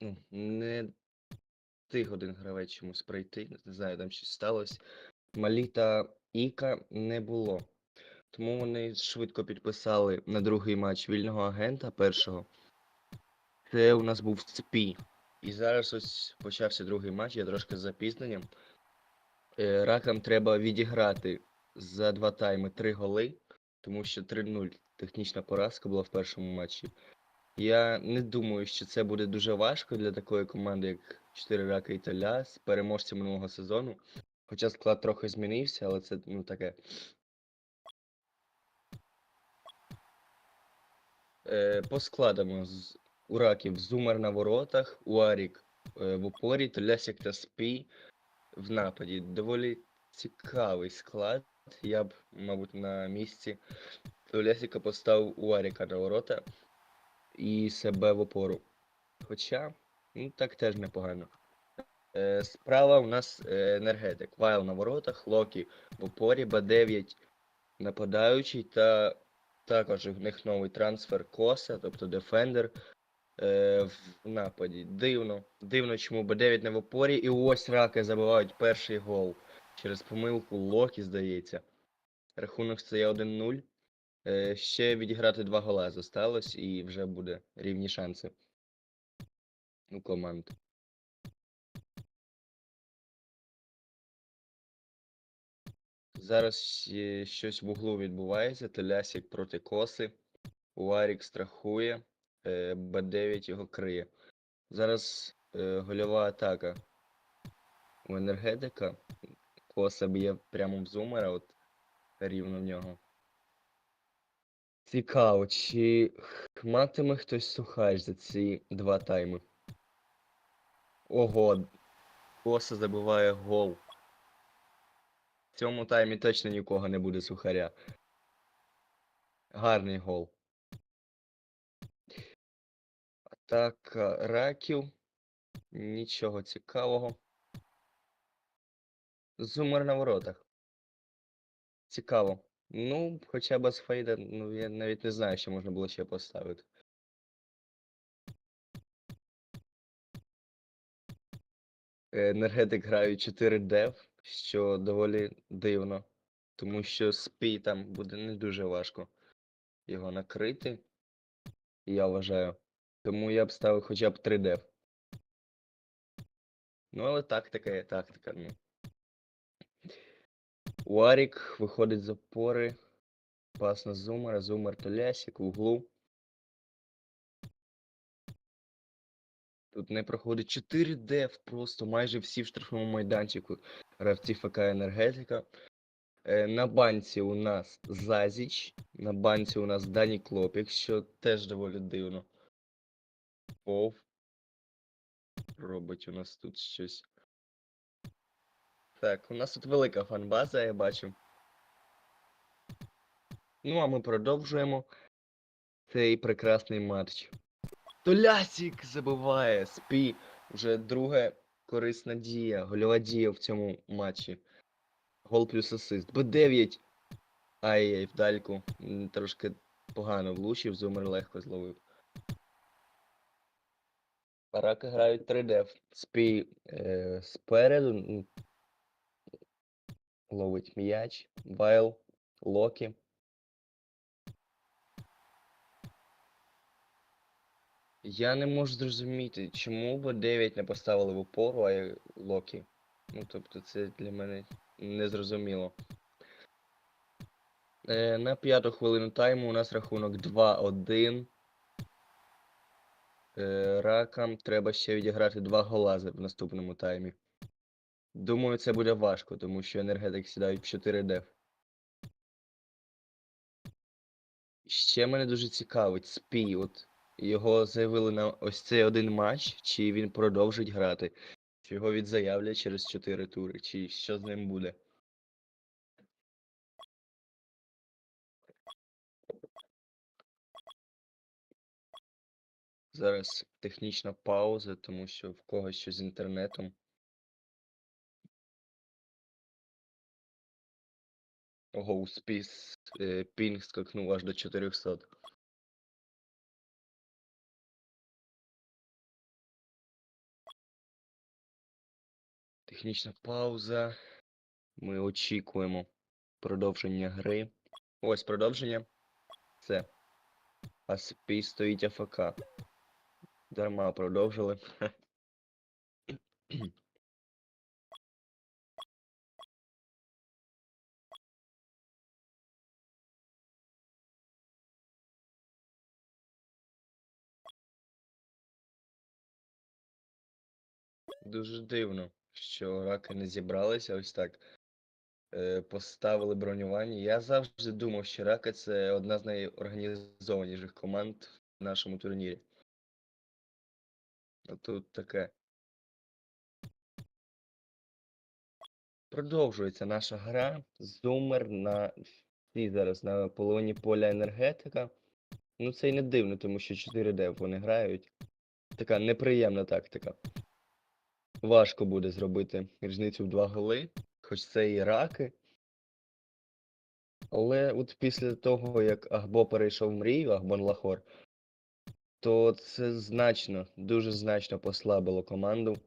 ну, не тих один гравець чомусь прийти. Не знаю, там щось сталося. Малі та Іка не було. Тому вони швидко підписали на другий матч вільного агента першого. Це у нас був Спі. І зараз ось почався другий матч, я трошки з запізненням. Е, Ракам треба відіграти за два тайми три голи, тому що 3-0 технічна поразка була в першому матчі. Я не думаю, що це буде дуже важко для такої команди, як 4 раки Італя з переможцем минулого сезону. Хоча склад трохи змінився, але це ну таке. Е, по складам з у раків Зумер на воротах, Уарік е, в упорі, Толясік та Спій в нападі. Доволі цікавий склад. Я б, мабуть, на місці Толясіка поставив Уаріка на ворота і себе в опору. Хоча, ну так теж непогано. Е, справа у нас е, енергетик. Вайл на воротах, Локі в опорі, Б9 нападаючий та також в них новий трансфер Коса, тобто Дефендер е, в нападі. Дивно. Дивно, чому Б9 не в опорі. І ось раки забивають перший гол. Через помилку Локі, здається. Рахунок стає 1-0. Е, ще відіграти два гола зосталось і вже буде рівні шанси у команд. Зараз е, щось в углу відбувається. Телясік проти коси. Уарік страхує. е, Б9 його криє. Зараз гольова атака у енергетика. Коса б'є прямо в зумера, от рівно в нього. Цікаво, чи матиме хтось сухач за ці два тайми. Ого, Коса забиває гол. В цьому таймі точно нікого не буде сухаря. Гарний гол. Атака раків. Нічого цікавого. Зумер на воротах. Цікаво. Ну, хоча б з Фейда, ну я навіть не знаю, що можна було ще поставити. Енергетик грають 4 дев, що доволі дивно. Тому що спій там буде не дуже важко його накрити. Я вважаю. Тому я б ставив хоча б 3 дев. Ну, але тактика є тактика, ну. Уарік виходить з опори. Пас на зумера, зумер Толясік в углу. Тут не проходить 4 дев, просто майже всі в штрафному майданчику гравці ФК енергетика. Е, на банці у нас Зазіч, на банці у нас Дані Клопік, що теж доволі дивно. Пов. Робить у нас тут щось. Так, у нас тут велика фанбаза, я бачу. Ну, а ми продовжуємо цей прекрасний матч. Толясік забиває спі. Вже друга корисна дія, гольова дія в цьому матчі. Гол плюс асист. Б9. Ай-яй, вдальку. Трошки погано влучив, зумер легко зловив. Раки грають 3D. Спій е, спереду. Ловить м'яч. Вайл. Локі. Я не можу зрозуміти, чому Б9 не поставили в опору, а Локі. Ну, тобто, це для мене незрозуміло. Е, на п'яту хвилину тайму у нас рахунок 2-1. Е, ракам треба ще відіграти два голази в наступному таймі. Думаю, це буде важко, тому що енергетик сідають в 4 деф. Ще мене дуже цікавить спій. От його заявили на ось цей один матч, чи він продовжить грати, чи його відзаявлять через 4 тури, чи що з ним буде. Зараз технічна пауза, тому що в когось щось з інтернетом. Ого, у е, пінг скакнув аж до 400. Технічна пауза. Ми очікуємо продовження гри. Ось продовження. Це. А спіс стоїть АФК. Дарма продовжили. Дуже дивно, що раки не зібралися ось так. Е, поставили бронювання. Я завжди думав, що раки це одна з найорганізованіших команд в нашому турнірі. А тут таке. Продовжується наша гра. Зумер на всі зараз на половині поля енергетика. Ну це й не дивно, тому що 4D вони грають. Така неприємна тактика. Важко буде зробити різницю в два голи, хоч це і раки. Але от після того, як Агбо перейшов в мрію, Агбон Лахор, то це значно, дуже значно послабило команду.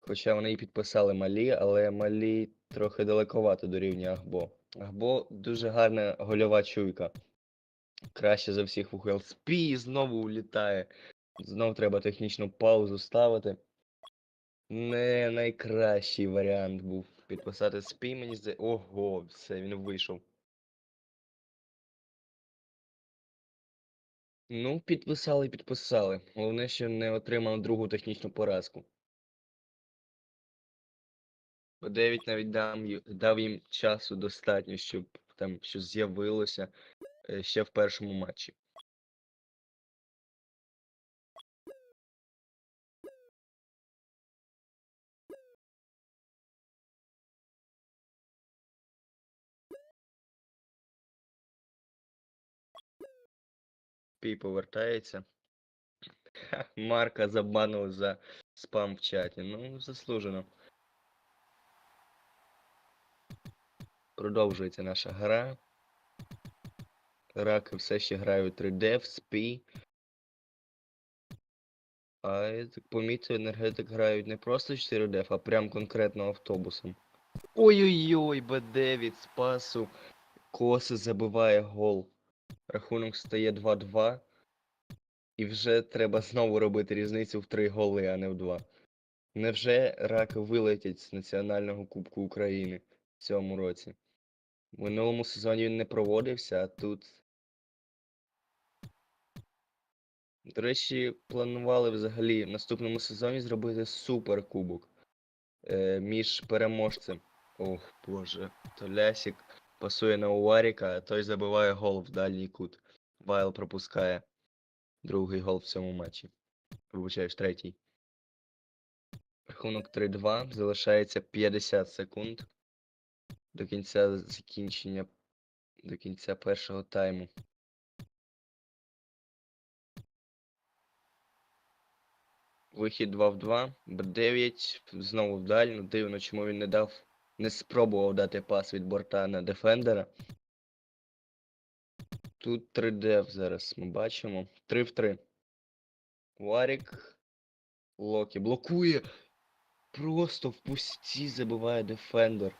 Хоча вони і підписали Малі, але Малі трохи далековато до рівня Агбо. Агбо дуже гарна гольова чуйка. Краще за всіх в УХЛСП знову улітає. Знов треба технічну паузу ставити. Не найкращий варіант був підписати спій, мені здається. Ого, все, він вийшов. Ну, підписали, підписали. Головне, що не отримав другу технічну поразку. Бо 9 навіть дам, дав їм часу достатньо, щоб там щось з'явилося е, ще в першому матчі. Пій повертається. Марка забанили за спам в чаті. Ну, заслужено. Продовжується наша гра. Раки все ще грають 3D в спі. А я помітив, енергетик грають не просто 4D, а прям конкретно автобусом. Ой-ой-ой, Б9 з пасу. Коси забиває гол. Рахунок стає 2-2. І вже треба знову робити різницю в 3 голи, а не в 2. Невже раки вилетять з Національного Кубку України в цьому році? В минулому сезоні він не проводився, а тут. До речі, планували взагалі в наступному сезоні зробити суперкубок е, між переможцем. Ох, боже, то Лясік пасує на Уваріка, той забиває гол в дальній кут. Вайл пропускає другий гол в цьому матчі. Вибачаюсь, третій. Рахунок 3-2. Залишається 50 секунд до кінця закінчення до кінця першого тайму. Вихід 2 в 2. Б9 знову вдаль. Ну дивно, чому він не дав, не спробував дати пас від борта на дефендера. Тут 3 деф зараз ми бачимо. 3 в 3. Варік. Локі блокує. Просто в пусті забиває дефендер.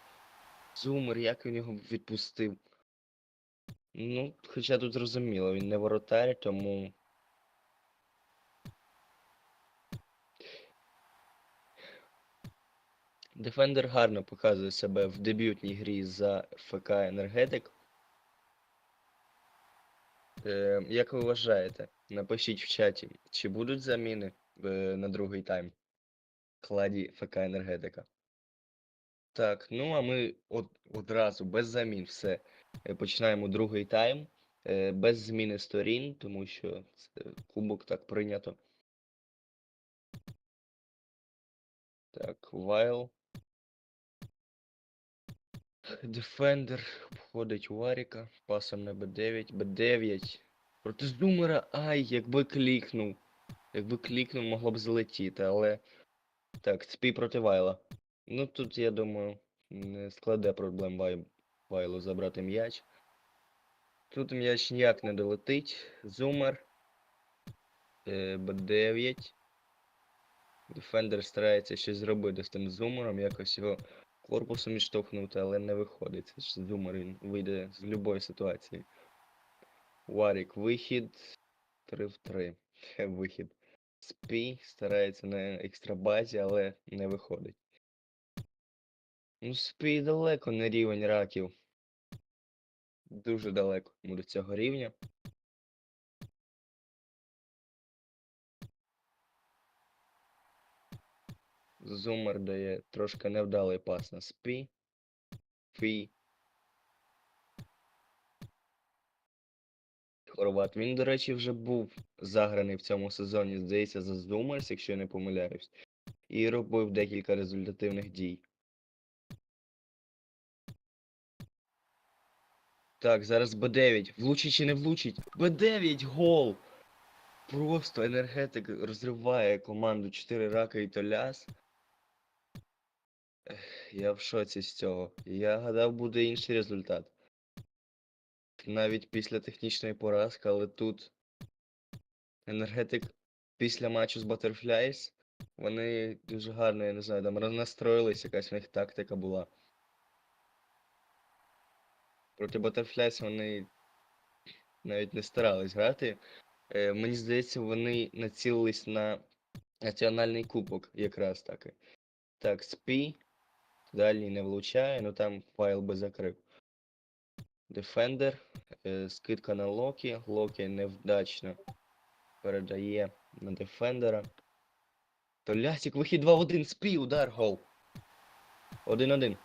Зумер, як він його відпустив. Ну, хоча тут зрозуміло, він не воротар, тому. Дефендер гарно показує себе в дебютній грі за ФК Енергетик. Е, як ви вважаєте? Напишіть в чаті, чи будуть заміни е, на другий тайм в складі ФК Енергетика. Так, ну а ми од, одразу без замін все. е, Починаємо другий тайм. е, Без зміни сторін, тому що це кубок так прийнято. Так, Вайл. Дефендер обходить Варіка. Пасом на Б9. Б9. Проти Зумера. Ай, якби клікнув. Якби клікнув, могло б залетіти, але. Так, спій проти Вайла. Ну тут, я думаю, не складе проблем Вай... Вайлу забрати м'яч. Тут м'яч ніяк не долетить. Зумер. Е, Б9. Дефендер старається щось зробити з тим зумером, якось його корпусом відштовхнути, але не виходить. Зумер, він вийде з будь-якої ситуації. Варік, вихід 3 в 3. Вихід. Спій старається на екстрабазі, але не виходить. Ну, спій далеко не рівень раків. Дуже далеко до цього рівня. Зумер дає трошки невдалий пас на спі. Фі. Хорват. Він, до речі, вже був заграний в цьому сезоні, здається, за Зумерс, якщо я не помиляюсь. І робив декілька результативних дій. Так, зараз Б9. Влучить чи не влучить? Б9 гол! Просто енергетик розриває команду 4 рака і Толяс. Я в шоці з цього. Я гадав, буде інший результат. Навіть після технічної поразки, але тут енергетик після матчу з Butterflies, вони дуже гарно, я не знаю, там рознастроїлись, якась в них тактика була. Проти Butterflies вони навіть не старались грати. Е, мені здається, вони націлились на національний кубок якраз таки. Так, спі. Далі не влучає, ну там файл би закрив. Defender. Е, скидка на Локі. Локі невдачно передає на Дефендера. Толясик, вихід 2 в 1, спі, удар, гол. 1-1.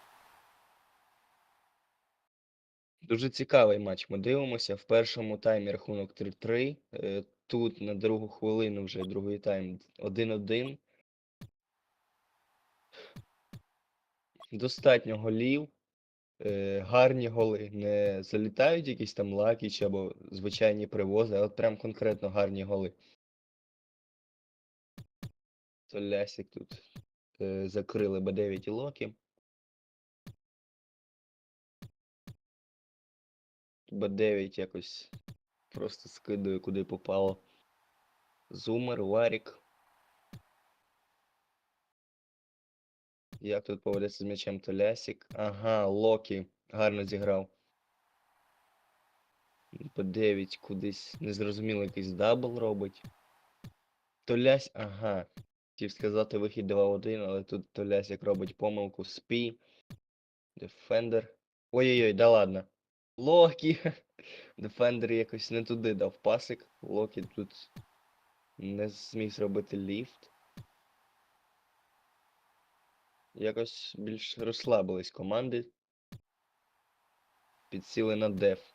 Дуже цікавий матч. Ми дивимося. В першому таймі рахунок 3-3. Е, Тут на другу хвилину вже другий тайм 1-1. Достатньо голів. Е, гарні голи. Не залітають якісь там лакіч або звичайні привози, а от прям конкретно гарні голи. То Толясик тут е, закрили Б9 і Локі. Б9 якось просто скидує куди попало. Зумер, Варік. Як тут поведеться з м'ячем Толясік? Ага, Локі гарно зіграв. Б9 кудись незрозуміло якийсь дабл робить. Толясь, ага. Хотів сказати вихід 2-1, але тут Толясік робить помилку. Спі. Дефендер. Ой-ой-ой, да ладно. Локі. Дефендер якось не туди дав пасик. Локі тут не зміг зробити ліфт. Якось більш розслабились команди. Підсіли на деф.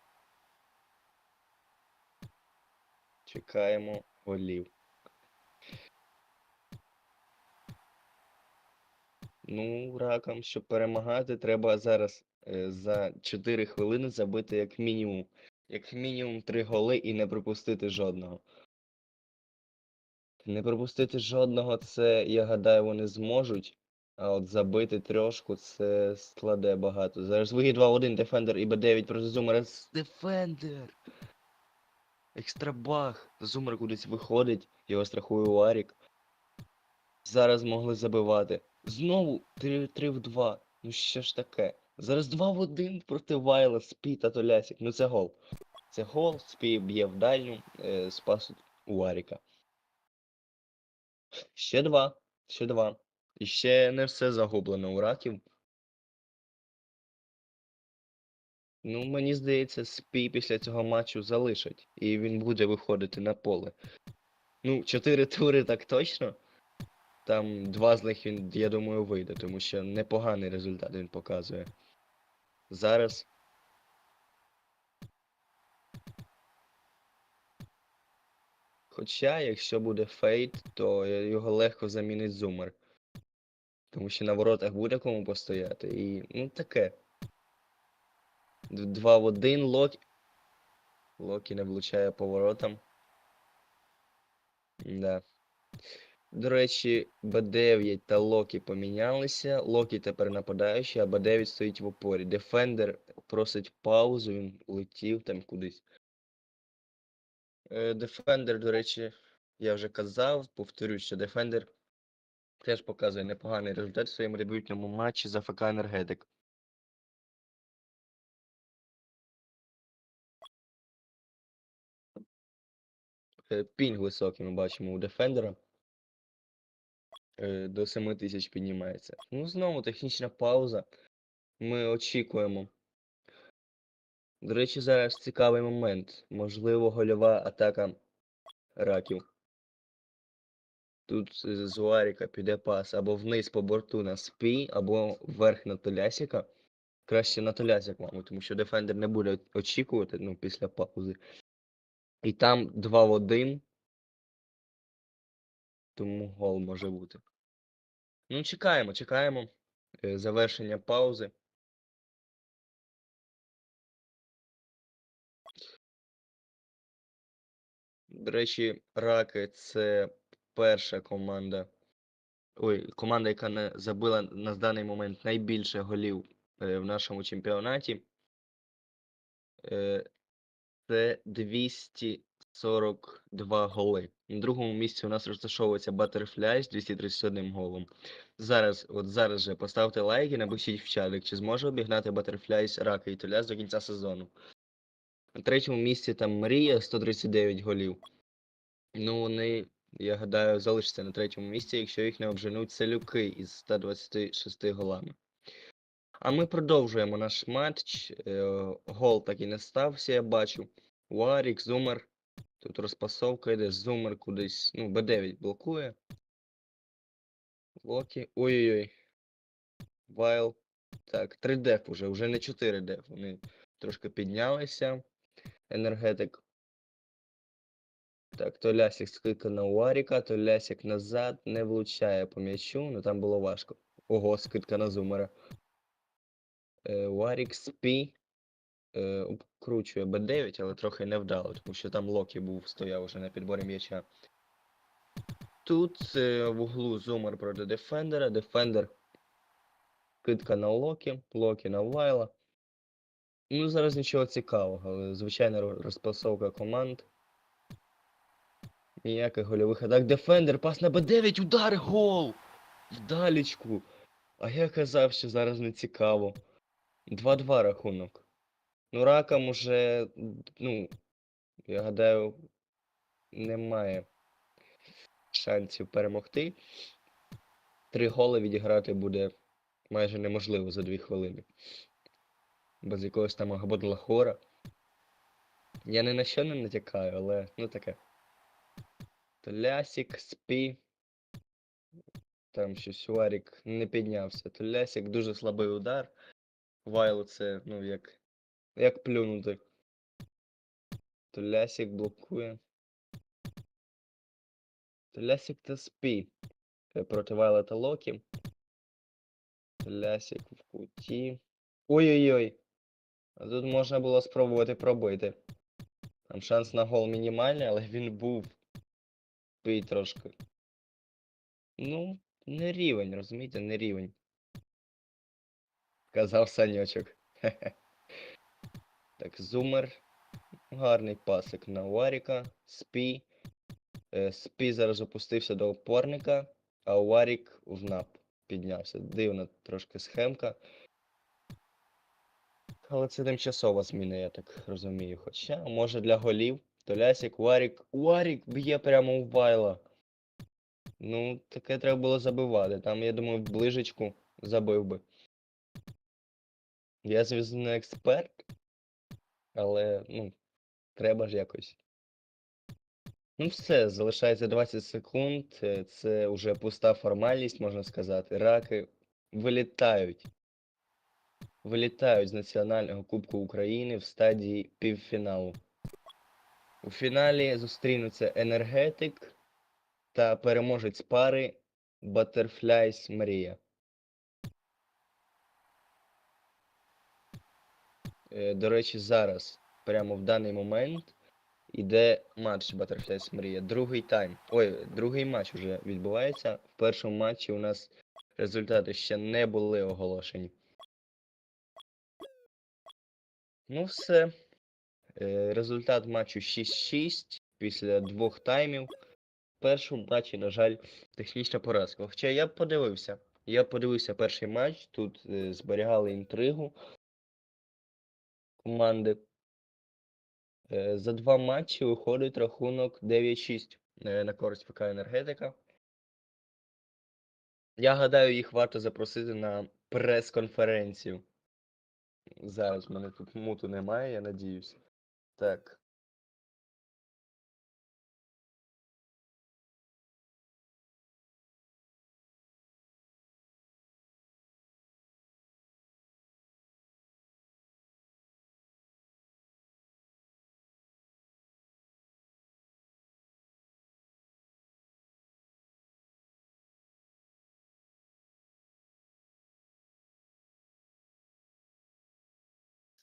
Чекаємо голів. Ну, ракам, щоб перемагати, треба зараз е, за 4 хвилини забити як мінімум. Як мінімум 3 голи і не пропустити жодного. Не пропустити жодного, це, я гадаю, вони зможуть. А от забити трьошку це складе багато. Зараз вихід 2-1, Дефендер і Б9 проти Зумера. Дефендер! Екстрабах! Зумер кудись виходить, його страхує Уарік. Зараз могли забивати. Знову 3, 3 в 2. Ну що ж таке? Зараз 2 в 1 проти Вайла, Спі та Толясік. Ну це гол. Це гол, Спі б'є в дальню, е, спас Уаріка. Ще два. Ще два. І ще не все загублено у раків. Ну, мені здається, Спі після цього матчу залишать, і він буде виходити на поле. Ну, чотири тури так точно. Там два з них він, я думаю, вийде, тому що непоганий результат він показує. Зараз. Хоча, якщо буде фейт, то його легко замінить зумер. Тому що на воротах буде кому постояти. І, ну, таке. Два в один Локі. Локі не влучає по воротам. Да. До речі, Б9 та Локі помінялися. Локі тепер нападаючий, а Б9 стоїть в опорі. Дефендер просить паузу, він летів там кудись. Е, Дефендер, до речі, я вже казав, повторюю, що Дефендер Теж показує непоганий результат в своєму дебютному матчі за ФК Енергетик. Е, Пінг високий ми бачимо у Дефендера. Е, До 7 тисяч піднімається. Ну, знову технічна пауза. Ми очікуємо. До речі, зараз цікавий момент. Можливо, гольова атака раків. Тут з Уаріка піде пас або вниз по борту на спі, або вверх на Толясіка. Краще на Толясік, мабуть, тому що Дефендер не буде очікувати ну, після паузи. І там 2 в 1. Тому гол може бути. Ну, чекаємо, чекаємо. е, Завершення паузи. До речі, Раки це перша команда. Ой, команда, яка не забила на даний момент найбільше голів е, в нашому чемпіонаті. Е, Це 242 голи. На другому місці у нас розташовується Butterfly з 231 голом. Зараз, от зараз же поставте лайк і напишіть в чатик, чи зможе обігнати Butterfly Рака і Толяс до кінця сезону. На третьому місці там Мрія 139 голів. Ну, вони, я гадаю, залишаться на третьому місці, якщо їх не обженуть селюки із 126 голами. А ми продовжуємо наш матч. Е, Гол так і не стався, я бачу. Уарік, Зумер. Тут розпасовка йде, Зумер кудись. Ну, Б9 блокує. Локі. Ой-ой-ой. Вайл. Так, 3 деф уже, вже не 4 деф. Вони трошки піднялися. Енергетик. Так, то Лясик скидка на Уаріка, то Лясик назад не влучає по м'ячу, ну там було важко. Ого, скидка на зумера. Е, Уарік спі. Е, обкручує Б9, але трохи невдало, тому що там Локі був, стояв уже на підборі м'яча. Тут е, в углу зумер проти Дефендера. Дефендер. Скидка на Локі, Локі на Вайла. Ну, зараз нічого цікавого, але звичайна розпасовка команд. Ніяких гольових атак. Дефендер, пас на Б9, удар, гол! Вдалічку. А я казав, що зараз не цікаво. 2-2 рахунок. Ну, ракам уже, ну, я гадаю, немає шансів перемогти. Три голи відіграти буде майже неможливо за дві хвилини. Без якогось там Агбодлахора. Я ні на що не натякаю, але ну таке. Толясік, спі. Там щось Варік не піднявся. Толясік дуже слабий удар. Вайло це, ну, як. Як плюнути. Толясік блокує. Толясік та спі. Е, Проти Вайла та Локі. Толясік в куті. Ой-ой-ой. Тут можна було спробувати пробити. Там шанс на гол мінімальний, але він був. Пий трошки. Ну, не рівень, розумієте, не рівень. Казав Саньочок. Так, зумер. Гарний пасик на Уаріка. Спі. Е, Спі зараз опустився до опорника, а Уарік в нап піднявся. Дивна трошки схемка. Але це тимчасова зміна, я так розумію. Хоча, може для голів. Толясік, Уарік. Уарік б'є прямо у Вайла. Ну, таке треба було забивати. Там, я думаю, ближечку забив би. Я, звісно, не експерт, але, ну, треба ж якось. Ну, все, залишається 20 секунд. е, Це вже пуста формальність, можна сказати. Раки вилітають. Вилітають з Національного Кубку України в стадії півфіналу. У фіналі зустрінуться енергетик та переможець пари Butterflies Мрія. Е, До речі, зараз, прямо в даний момент, іде матч Butterflies Мрія. Другий тайм. Ой, другий матч вже відбувається. В першому матчі у нас результати ще не були оголошені. Ну, все. Е, Результат матчу 6-6 після двох таймів. В першому матчі, на жаль, технічна поразка. Хоча я подивився. Я подивився перший матч, тут е, зберігали інтригу команди. Е, за два матчі виходить рахунок 9-6 е, на користь ФК енергетика. Я гадаю, їх варто запросити на прес-конференцію. Зараз в мене тут муту немає, я надіюсь. Так.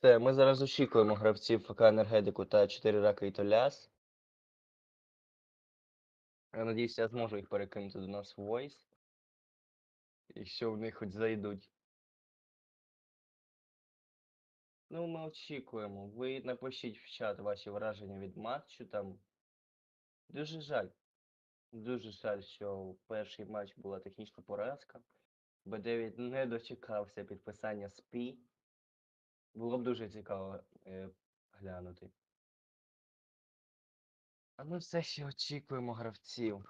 Все, ми зараз очікуємо гравців ФК енергетику та 4 раки і Толяс. Я надіюсь, я зможу їх перекинути до нас в Voice. Якщо в них хоч зайдуть. Ну, ми очікуємо. Ви напишіть в чат ваші враження від матчу там. Дуже жаль. Дуже жаль, що перший матч була технічна поразка. Б9 не дочекався підписання СПІ. Було б дуже цікаво е, глянути. А ми все ще очікуємо гравців.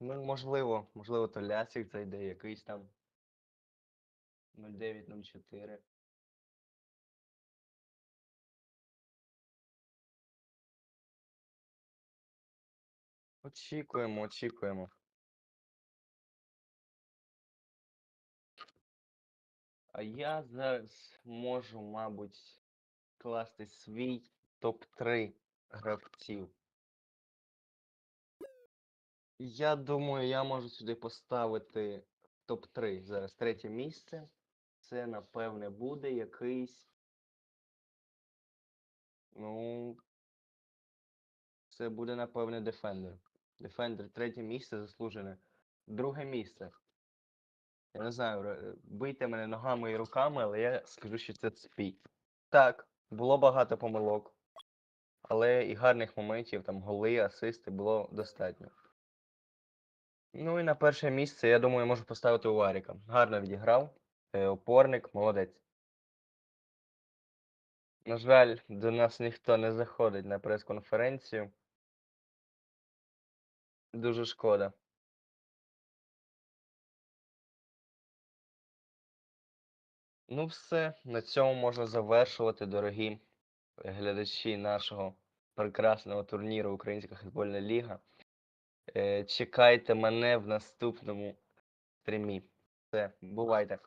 Ну, можливо, можливо, то Лясик зайде, якийсь там 0904. Очікуємо, очікуємо. Я зараз можу, мабуть, класти свій топ-3 гравців. Я думаю, я можу сюди поставити топ-3. Зараз третє місце. Це, напевне, буде якийсь. Ну. Це буде, напевне, Defender. Defender третє місце заслужене. Друге місце. Я не знаю, бийте мене ногами і руками, але я скажу, що це спій. Так, було багато помилок. Але і гарних моментів, там голи, асисти було достатньо. Ну і на перше місце, я думаю, можу поставити Уваріка. Гарно відіграв. Е, опорник, молодець. На жаль, до нас ніхто не заходить на прес-конференцію. Дуже шкода. Ну, все, на цьому можна завершувати, дорогі глядачі нашого прекрасного турніру Українська футбольна ліга. Е, Чекайте мене в наступному стрімі. Все, бувайте.